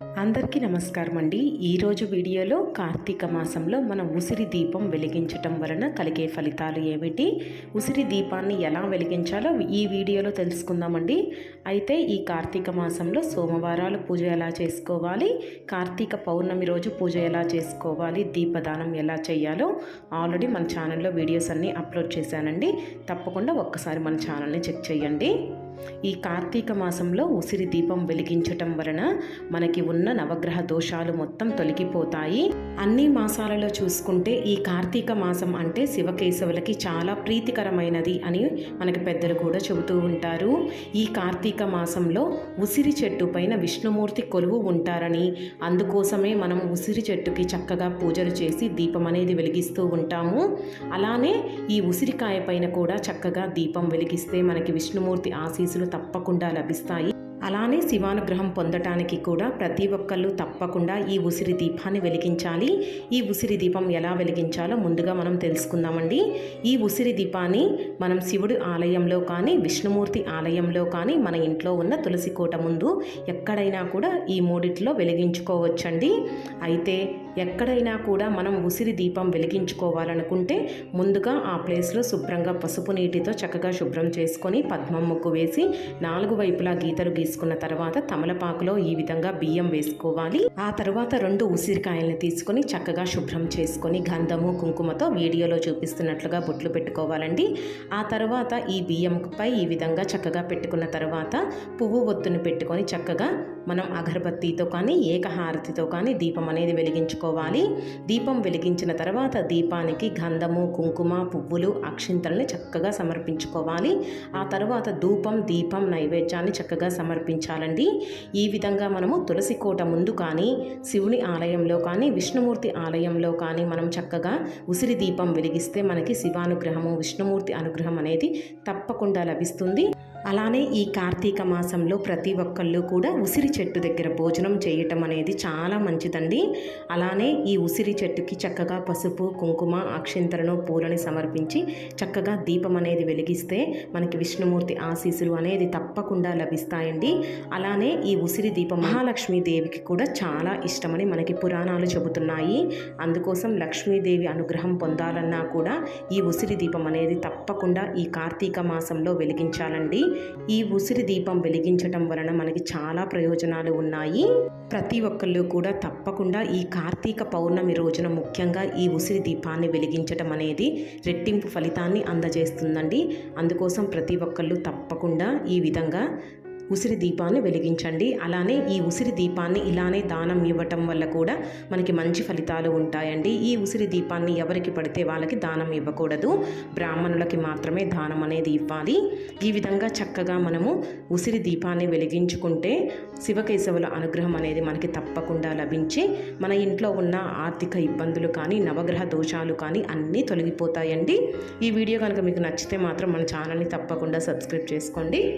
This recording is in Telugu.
అందరికీ నమస్కారం అండి ఈరోజు వీడియోలో కార్తీక మాసంలో మన ఉసిరి దీపం వెలిగించటం వలన కలిగే ఫలితాలు ఏమిటి? ఉసిరి దీపాన్ని ఎలా వెలిగించాలో ఈ వీడియోలో తెలుసుకుందామండి. అయితే ఈ కార్తీక మాసంలో సోమవారాలు పూజ ఎలా చేసుకోవాలి? కార్తీక పౌర్ణమి రోజు పూజ ఎలా చేసుకోవాలి? దీపదానం ఎలా చేయాలో ఆల్రెడీ మన ఛానల్లో వీడియోస్ అన్నీ అప్లోడ్ చేశానండి. తప్పకుండా ఒక్కసారి మన ఛానల్ని చెక్ చేయండి. ఈ కార్తీక మాసంలో ఉసిరి దీపం వెలిగించటం వలన మనకి ఉన్న నవగ్రహ దోషాలు మొత్తం తొలగిపోతాయి. అన్ని మాసాలలో చూసుకుంటే ఈ కార్తీక మాసం అంటే శివకేశవులకి చాలా ప్రీతికరమైనది అని మనకి పెద్దలు కూడా చెబుతూ ఉంటారు. ఈ కార్తీక మాసంలో ఉసిరి చెట్టు పైన విష్ణుమూర్తి కొలువు ఉంటారని అందుకోసమే మనం ఉసిరి చెట్టుకి చక్కగా పూజలు చేసి దీపం అనేది వెలిగిస్తూ ఉంటాము. అలానే ఈ ఉసిరికాయ పైన కూడా చక్కగా దీపం వెలిగిస్తే మనకి విష్ణుమూర్తి ఫీజులు తప్పకుండా లభిస్తాయి. అలానే శివానుగ్రహం పొందటానికి కూడా ప్రతి ఒక్కళ్ళు తప్పకుండా ఈ ఉసిరి దీపాన్ని వెలిగించాలి. ఈ ఉసిరి దీపం ఎలా వెలిగించాలో ముందుగా మనం తెలుసుకుందామండి. ఈ ఉసిరి దీపాన్ని మనం శివుడి ఆలయంలో కానీ విష్ణుమూర్తి ఆలయంలో కానీ మన ఇంట్లో ఉన్న తులసి కోట ముందు ఎక్కడైనా కూడా ఈ మూడిట్లో వెలిగించుకోవచ్చండి. అయితే ఎక్కడైనా కూడా మనం ఉసిరి దీపం వెలిగించుకోవాలనుకుంటే ముందుగా ఆ ప్లేస్లో శుభ్రంగా పసుపు నీటితో చక్కగా శుభ్రం చేసుకొని పద్మం ముగ్గు వేసి నాలుగు వైపులా గీతలు తీసుకున్న తర్వాత తమలపాకులో ఈ విధంగా బియ్యం వేసుకోవాలి. ఆ తర్వాత రెండు ఉసిరికాయలను తీసుకొని చక్కగా శుభ్రం చేసుకొని గంధము కుంకుమతో వీడియోలో చూపిస్తున్నట్లుగా బొట్లు పెట్టుకోవాలండి. ఆ తర్వాత ఈ బియ్యంపై ఈ విధంగా చక్కగా పెట్టుకున్న తర్వాత పువ్వు ఒత్తుని పెట్టుకొని చక్కగా మనం అగరబత్తితో కానీ ఏకహారతితో కానీ దీపం అనేది వెలిగించుకోవాలి. దీపం వెలిగించిన తర్వాత దీపానికి గంధము కుంకుమ పువ్వులు అక్షింతల్ని చక్కగా సమర్పించుకోవాలి. ఆ తర్వాత ధూపం దీపం నైవేద్యాన్ని చక్కగా సమర్పించాలండి. ఈ విధంగా మనము తులసి కోట ముందు కానీ శివుని ఆలయంలో కానీ విష్ణుమూర్తి ఆలయంలో కానీ మనం చక్కగా ఉసిరి దీపం వెలిగిస్తే మనకి శివానుగ్రహము విష్ణుమూర్తి అనుగ్రహం అనేది తప్పకుండా లభిస్తుంది. అలానే ఈ కార్తీక మాసంలో ప్రతి ఒక్కళ్ళు కూడా ఉసిరి చెట్టు దగ్గర భోజనం చేయటం అనేది చాలా మంచిదండి. అలానే ఈ ఉసిరి చెట్టుకి చక్కగా పసుపు కుంకుమ అక్షింతలను పూలని సమర్పించి చక్కగా దీపం అనేది వెలిగిస్తే మనకి విష్ణుమూర్తి ఆశీస్సులు అనేది తప్పకుండా లభిస్తాయండి. అలానే ఈ ఉసిరి దీపం మహాలక్ష్మీదేవికి కూడా చాలా ఇష్టమని మనకి పురాణాలు చెబుతున్నాయి. అందుకోసం లక్ష్మీదేవి అనుగ్రహం పొందాలన్నా కూడా ఈ ఉసిరి దీపం అనేది తప్పకుండా ఈ కార్తీక మాసంలో వెలిగించాలండి. ఈ ఉసిరి దీపం వెలిగించటం వలన మనకి చాలా ప్రయోజనాలు ఉన్నాయి. ప్రతి ఒక్కళ్ళు కూడా తప్పకుండా ఈ కార్తీక పౌర్ణమి రోజున ముఖ్యంగా ఈ ఉసిరి దీపాన్ని వెలిగించటం అనేది రెట్టింపు ఫలితాన్ని అందజేస్తుందండి. అందుకోసం ప్రతి ఒక్కళ్ళు తప్పకుండా ఈ విధంగా ఉసిరి దీపాన్ని వెలిగించండి. అలానే ఈ ఉసిరి దీపాన్ని ఇలానే దానం ఇవ్వటం వల్ల కూడా మనకి మంచి ఫలితాలు ఉంటాయండి. ఈ ఉసిరి దీపాన్ని ఎవరికి పడితే వాళ్ళకి దానం ఇవ్వకూడదు. బ్రాహ్మణులకి మాత్రమే దానం అనేది ఇవ్వాలి. ఈ విధంగా చక్కగా మనము ఉసిరి దీపాన్ని వెలిగించుకుంటే శివకేశవుల అనుగ్రహం అనేది మనకి తప్పకుండా లభించి మన ఇంట్లో ఉన్న ఆర్థిక ఇబ్బందులు కానీ నవగ్రహ దోషాలు కానీ అన్నీ తొలగిపోతాయండి. ఈ వీడియో కనుక మీకు నచ్చితే మాత్రం మన ఛానల్ని తప్పకుండా సబ్స్క్రైబ్ చేసుకోండి.